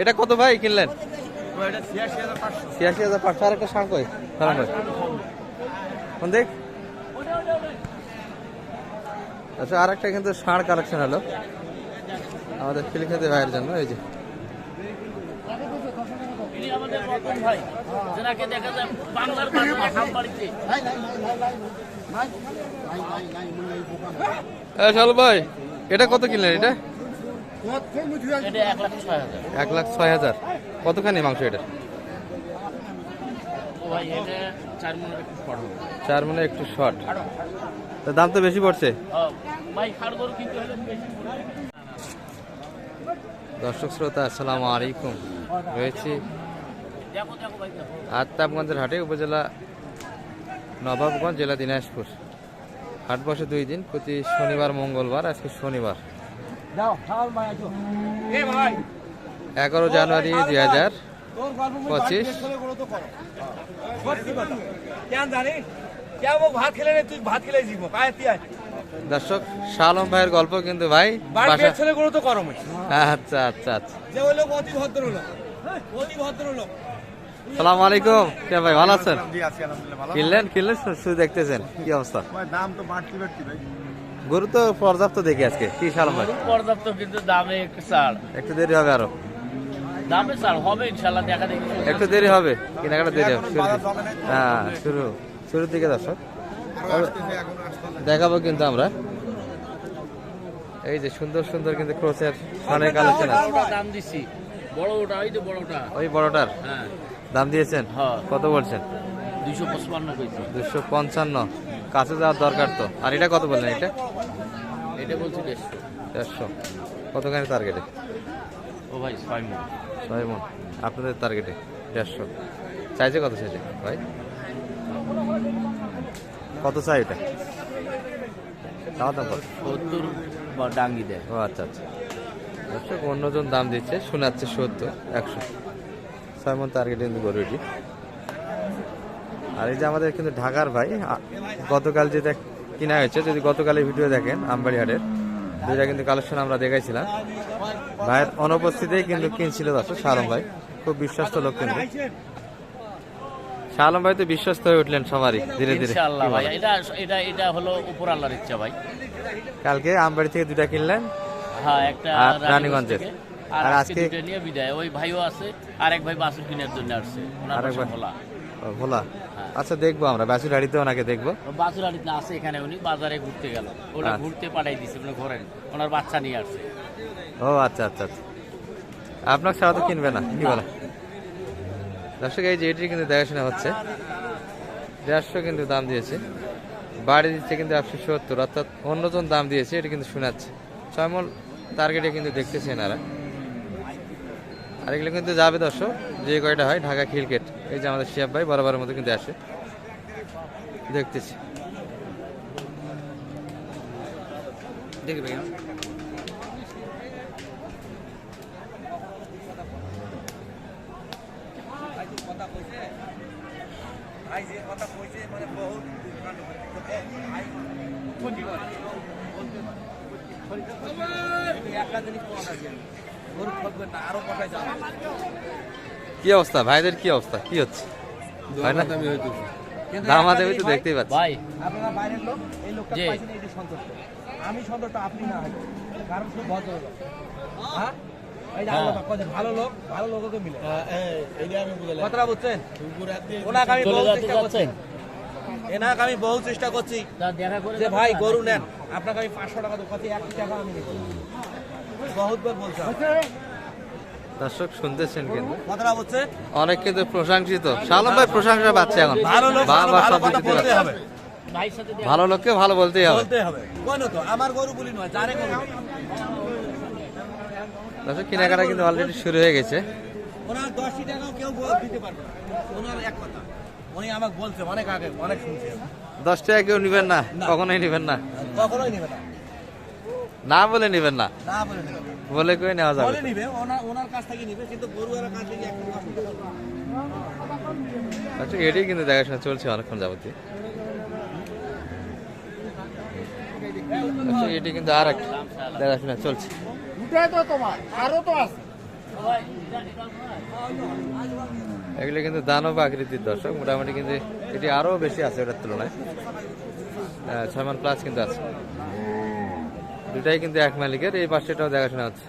এটা কত ভাই কিনলেন? ছিয়াশি হাজার পাঁচশো। আর একটা দেখ। আচ্ছা আর একটা কিন্তু ষাঁড় কালেকশন হলো। আমাদের ফিলিখাতে ভাইয়ের জন্য এই যে। ভাই এটা কত কিনলেন এটা? এক লাখ ছয় হাজার। কতখানি মাংস এটা? চার মানে একটু শর্ট তা দাম তো বেশি পড়ছে। দর্শক শ্রোতা আসসালামু আলাইকুম। রয়েছি আত্মাবগঞ্জের হাটে উপজেলা নবাবগঞ্জ জেলা দিনাজপুর। হাট বসে দুই দিন প্রতি শনিবার মঙ্গলবার আজকে শনিবার। এগারো জানুয়ারি দুই হাজার পঁচিশ। দর্শক শালম ভাইয়ের গল্প কিন্তু ভাই আচ্ছা আচ্ছা আচ্ছা। যে ওই লোক অতি ভদ্র লোক। অতি ভদ্র লোক। সালাম আলাইকুম। কে ভাই ভালো আছেন? জি আছি আলহামদুলিল্লাহ ভালো। কিনলেন কিনলেন? শুধু দেখতেছেন। কি অবস্থা? দাম তো বাড়তি বাড়তি ভাই। গরু তো পর্যাপ্ত দেখি আজকে কি শালম ভাই পর্যাপ্ত কিন্তু দামে একটু ছাড়। একটু দেরি হবে আরও। দামে ছাড় হবে ইনশাল্লাহ দেখা দেখি। একটু দেরি হবে কেনাকাটা দেরি হবে। হ্যাঁ শুরু শুরুর দিকে দর্শক। দেখাবো কিন্তু আমরা। এই যে সুন্দর সুন্দর কিন্তু ক্রোসের ফোনের কালেকশন দাম দিছি। বড় ওটা ওই তো বড়টা। ওই বড়টার? হ্যাঁ। দাম দিয়েছেন? হ্যাঁ। কত বলছেন? দুইশো কেজি দুশো পঞ্চান্ন। কাছে যাওয়ার দরকার তো। আর এটা কত বললেন এটা? এটা বলছি দেড়শো। দেড়শো। কতখানি টার্গেটে ও ভাই ছয় মন। ছয় মন। আপনাদের টার্গেটে দেড়শো। চাইছে কত চাইছে ভাই? কত চাই এটা? চাওয়া দাম কত? সত্তর বা ডাঙ্গি দেয়। ও আচ্ছা আচ্ছা। দর্শক অন্যজন দাম দিচ্ছে শোনাচ্ছে সত্তর একশো। ছয় মন টার্গেটে কিন্তু গরু এটি আর এই যে আমাদের কিন্তু ঢাকার ভাই গতকাল যেটা কিনা হয়েছে যদি গতকালের ভিডিও দেখেন আমবাড়ি হাটের দুইটা কিন্তু কালেকশন আমরা দেখাইছিলাম। ভাইয়ের অনুপস্থিতিতেই কিন্তু কিনছিল দর্শক শালম ভাই। খুব বিশ্বস্ত লোক কিন্তু। শালম ভাই তো বিশ্বস্ত হয়ে উঠলেন সবারই ধীরে ধীরে। ভাই এটা এটা এটা হলো উপর আল্লাহর ইচ্ছা ভাই। কালকে আমবাড়ি থেকে দুইটা কিনলেন? হ্যাঁ একটা রানীগঞ্জের। আর আজকে- নিয়ে বিদায়। ওই ভাইও আছে আরেক ভাই বাসুর কেনার জন্য আসছে ওনার? ভোলা। আচ্ছা দেখব আমরা। ব্যাচুর হাড়িতে ওনাকে দেখব। বাসুর আড়িতে আছে এখানে উনি বাজারে ঘুরতে গেল। ওটা আচ্ছা। ঘুরতে পাঠাই দিছে মানে ঘোরেন। ওনার বাচ্চা নিয়ে আসছে। ও আচ্ছা আচ্ছা আচ্ছা। আপনার ছাড়া তো কিনবে না কি বলে? দর্শক এই যে এটি কিন্তু দেখাশোনা হচ্ছে। দেড়শো কিন্তু দাম দিয়েছে। বাড়ি দিচ্ছে কিন্তু একশো সত্তর অর্থাৎ অন্যজন দাম দিয়েছে এটি কিন্তু শোনাচ্ছে। ছয়মল টার্গেটে কিন্তু দেখতেছে এনারা। আর এগুলো কিন্তু যাবে দর্শক, যে কয়টা হয়, ঢাকা খিলকেট এই যে আমাদের শিয়াব ভাই বরাবরের মতো কিন্তু আসে। দেখতেছি। দেখবে একটা জিনিস কি অবস্থা? ভাইদের কি অবস্থা? কি হচ্ছে? হয় না? দাম একটা তো দেখতেই পাচ্ছি। ভাই। আপনারা বাইরের লোক এই লোকটা পাইছেন এটি সন্তুষ্ট। আমি সন্তুষ্ট আপনি না। হয়তো কারণ সে ভদ্র লোক হ্যাঁ হ্যাঁ। আল্লাহ কত ভালো লোক ভালো লোককে মিলে। কথাটা বুঝছেন? ওনাকে আমি বহু চেষ্টা করছি। এনাকে আমি বহু চেষ্টা করছি তা দেখা করে যে ভাই গরু নেন। আপনাকে আমি পাঁচশো টাকা দেবো। কত একশো টাকা আমি বলছি। দর্শক শুনতেছেন কিন্তু। কথাটা অনেক কিন্তু প্রশংসিত। শালম ভাই প্রশংসা পাচ্ছে এখন। ভালো লোক ভালো কথা বলতে হবে। লোককে ভালো বলতেই হবে। বলতে হবে। কোন তো আমার গরু বলি নয় যারে গরু। দর্শক কেনাকাটা কিন্তু অলরেডি শুরু হয়ে গেছে। ওনার টাকাও কেউ বল- দিতে পারবে না। ওনার এক কথা উনি আমাকে বলছে অনেক আগে অনেক শুনছি আমি। দশ টাকা কেউ নিবেন না। কখনোই নিবেন না। কখনোই নেবে না। না বলে নিবেন না। না বলে কই নেওয়া যাবে? ওনার ওনার কাছ থেকে নিবে কিন্তু কাছ থেকে একটু দশ টাকা করবে। আচ্ছা এটাই কিন্তু দেখাশোনা চলছে অনেকক্ষণ যাবতীয় আচ্ছা এটি কিন্তু আর একটা দেখাশোনা চলছে। দুটাই তো তোমার আরও তো আছে। এগুলো কিন্তু দানব আকৃতির দর্শক মোটামুটি কিন্তু এটি আরও বেশি আছে ওটার তুলনায়। ছয় মান প্লাস কিন্তু আছে। দুটাই কিন্তু এক মালিকের এই পাশেটাও দেখাশোনা হচ্ছে।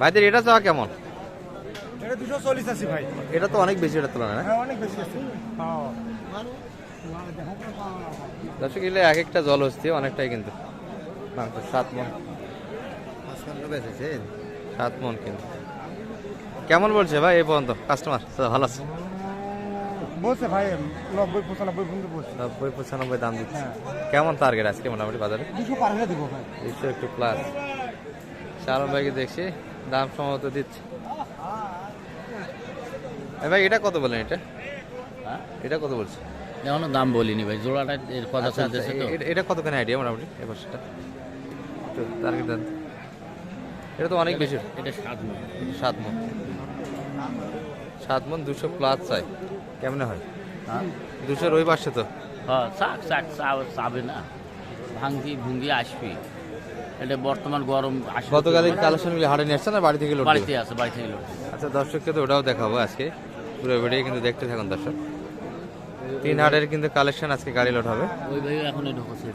ভাইদের এটা চাওয়া কেমন? এটা দুশো চল্লিশ আছে ভাই। এটা তো অনেক বেশি এটার তুলনায় না? হ্যাঁ অনেক বেশি আছে। এগুলো এক একটা জল হচ্ছে অনেকটাই কিন্তু। মাংস সাত মন। সাত মন কিন্তু। কেমন বলছে ভাই এই পর্যন্ত? কাস্টমার ভালো আছে? বলছে ভাই নব্বই পঁচানব্বই পর্যন্ত বলছে। নব্বই পঁচানব্বই দাম দিচ্ছে। কেমন টার্গেট আজকে মোটামুটি বাজারে? দুশো পার হয়ে দেবো ভাই। দুশো একটু প্লাস শালম ভাইকে দেখছি দাম সম্ভবত দিচ্ছে। এ ভাই এটা কত বলেন এটা? এটা কত বলছে? এখনও দাম বলিনি ভাই জোড়াটা এর কথা আচ্ছা, আচ্ছা, চলতেছে তো। এটা কতখানি আইডিয়া মোটামুটি এ পাশটা একটু টার্গেট দেন। এটা তো অনেক বেশি। এটা সাত মণ। সাত মন। সাত মন দুশো প্লাস চাই। কেমনে হয়? হ্যাঁ? দুশোর ওই পাশে তো। হ্যাঁ চাক চা- চাবে না। ভাঙ্গি ভুঙ্গি আসবে। এটা বর্তমান গরম আসবে গতকাল কালেকশনগুলি হাটে নিয়ে আসছেন না বাড়ি থেকে লোড বাড়িতে আছে বাড়ি থেকে আচ্ছা দর্শককে তো ওটাও দেখাবো আজকে। পুরো ভিডিও কিন্তু দেখতে থাকুন দর্শক। তিন হাটের কিন্তু কালেকশন আজকে গাড়ি লোড হবে। ওই ভাই এখন ঢুকছে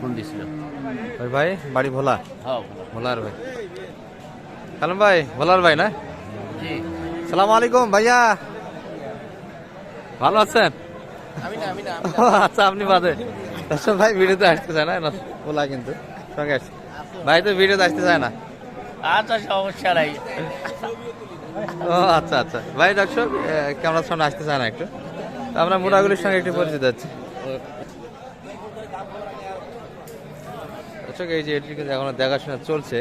ফোন দিছিল। ওই ভাই বাড়ি ভোলা? হ্যাঁ ভোলার ভাই। সালাম ভাই ভোলার ভাই না? জি। সালাম আলাইকুম ভাইয়া। ভালো আছেন? আচ্ছা আপনি বাদে। ভাই ভিডিওতে আসতে চায় না? বলা কিন্তু। সঙ্গে আসছে ভাই তো ভিডিওতে আসতে চায় না? আচ্ছা সমস্যা নাই। ও আচ্ছা আচ্ছা। ভাই দর্শক ক্যামেরার সামনে আসতে চায় না একটু। আমরা মোটাগুলির সঙ্গে একটু পরিচিত হচ্ছি। দর্শক এই যে এটি কিন্তু এখনও দেখাশোনা চলছে।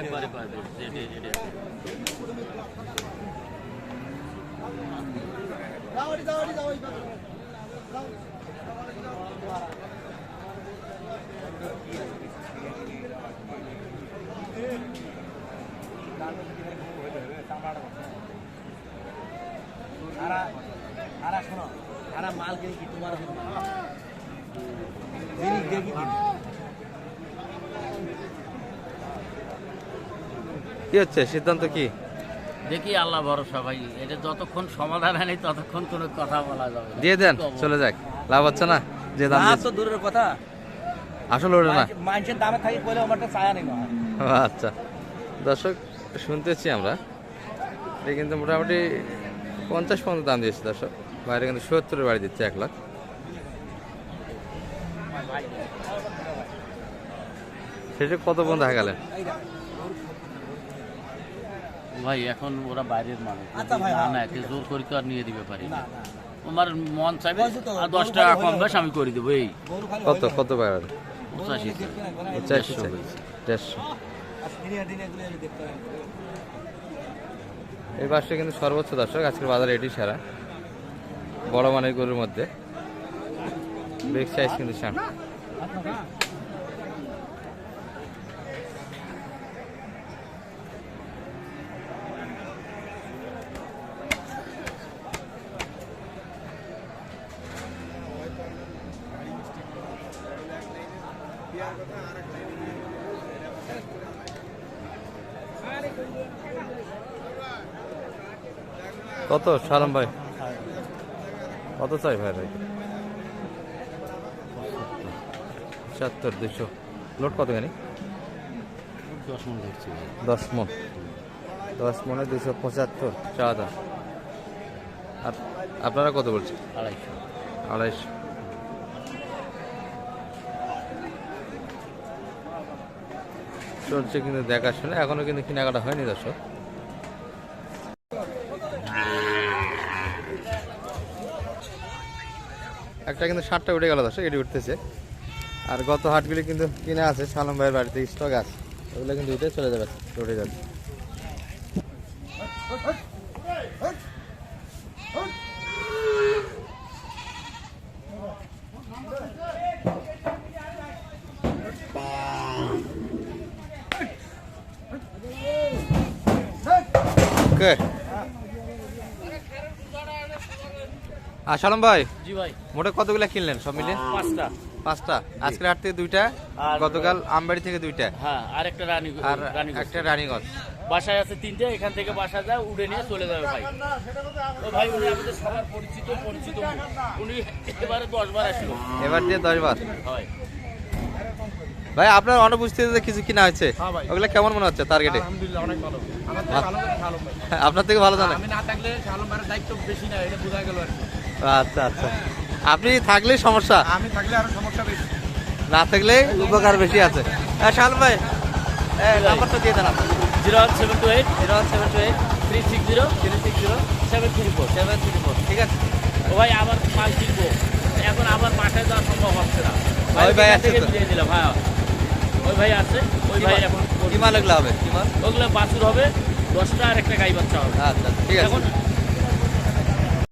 একবারে পারবে। আরা শোনো আরা মাল কিনে কি তোমার দিয়ে কিনে। কি হচ্ছে? সিদ্ধান্ত কি? দেখি আল্লাহ ভরসা ভাই। এটা যতক্ষণ সমাধান হয়নি ততক্ষণ কোনো কথা বলা যাবে দিয়ে দেন চলে যাক। লাভ হচ্ছে না? যে দাম তো দূরের কথা। আসলে ওটা না। মানুষের দামে থাকি বলে আমারটা চায়া নেই ও, আচ্ছা। দর্শক শুনতেছি আমরা। এটা কিন্তু মোটামুটি পঞ্চাশ পর্যন্ত দাম দিয়েছে দর্শক। বাইরে কিন্তু সত্তরের বাড়ি দিচ্ছে এক লাখ। সেটা কত পর্যন্ত দেখা গেলেন ভাই এখন ওরা বাইরের মানুষ। আচ্ছা না। না একে জোর করে তো আর নিয়ে দিবে পারি না তোমার মন চাইবে আর দশ টাকা কম বেশ আমি করে দেবো এই। কত কত পাবেন পঁচাশি চারশো দেখতে পাই। এই বাসটা কিন্তু সর্বোচ্চ দর্শক আজকের বাজারে এটি সেরা। বড় মানের গরুর মধ্যে। বিগ সাইজ কিন্তু শ্যাম কত সালাম ভাই? কত চাই ভাই ভাই? পঁচাত্তর দুশো লোড কত খানি? দশ মন দশ মন। দশ মনে দুশো পঁচাত্তর। চা দাম আর আপনারা কত বলছেন? আড়াইশো। আড়াইশো। চলছে কিন্তু দেখাশোনা এখনও কিন্তু কেনাকাটা হয়নি দর্শক। একটা কিন্তু ষাটটা উঠে গেল দর্শক, এটি উঠতেছে। আর গত হাটগুলি কিন্তু কিনে আছে, সালাম ভাইয়ের বাড়িতে স্টক আছে। ওগুলো কিন্তু উঠে চলে যাবে, উঠে যাবে। আর সালম ভাই জি ভাই। মোটে কতগুলা কিনলেন সব মিলে পাঁচটা। পাঁচটা। আজকের হাট থেকে দুইটা আর- গতকাল আমবাড়ি থেকে দুইটা। হ্যাঁ আর একটা রানী আর রানী একটা রানীগঞ্জ। বাসায় আছে তিনটে এখান থেকে বাসা যায় উড়ে নিয়ে চলে যাবে ভাই। তো ভাই উনি আমাদের সবার পরিচিত পরিচিত উনি। এবারে দশ বার আসলো। এবার দিয়ে দশ বার হয়। ভাই আপনার অনুপস্থিতিতে কিছু কিনা হয়েছে? হ্যাঁ ভাই। ওগুলা কেমন মনে হচ্ছে টার্গেটে। আপনার থেকে ভালো জানেন? আমি না থাকলে দায়িত্ব বেশি না এটা বোঝা গেল আর কি। আচ্ছা আচ্ছা। আপনি থাকলে সমস্যা? আমি থাকলে আরও সমস্যা বেশি। না থাকলে উপকার বেশি আছে। হ্যাঁ শালম ভাই এই নাম্বারটা দিয়ে দেন আপনি zero one seven two eight. Zero one seven two eight. Three six zero three six zero seven three four seven three four ঠিক আছে। ও ভাই আবার মাল কিনবো এখন আবার মাঠে যাওয়া সম্ভব হচ্ছে না। ওই ভাই আছে দিয়ে দিলাম হ্যাঁ। ওই ভাই আছে ওই ভাই এখন কি মাল এগুলো হবে কি মাল ওগুলো বাছুর হবে দশটা আর একটা গাই বাচ্চা হবে। আচ্ছা ঠিক আছে। এখন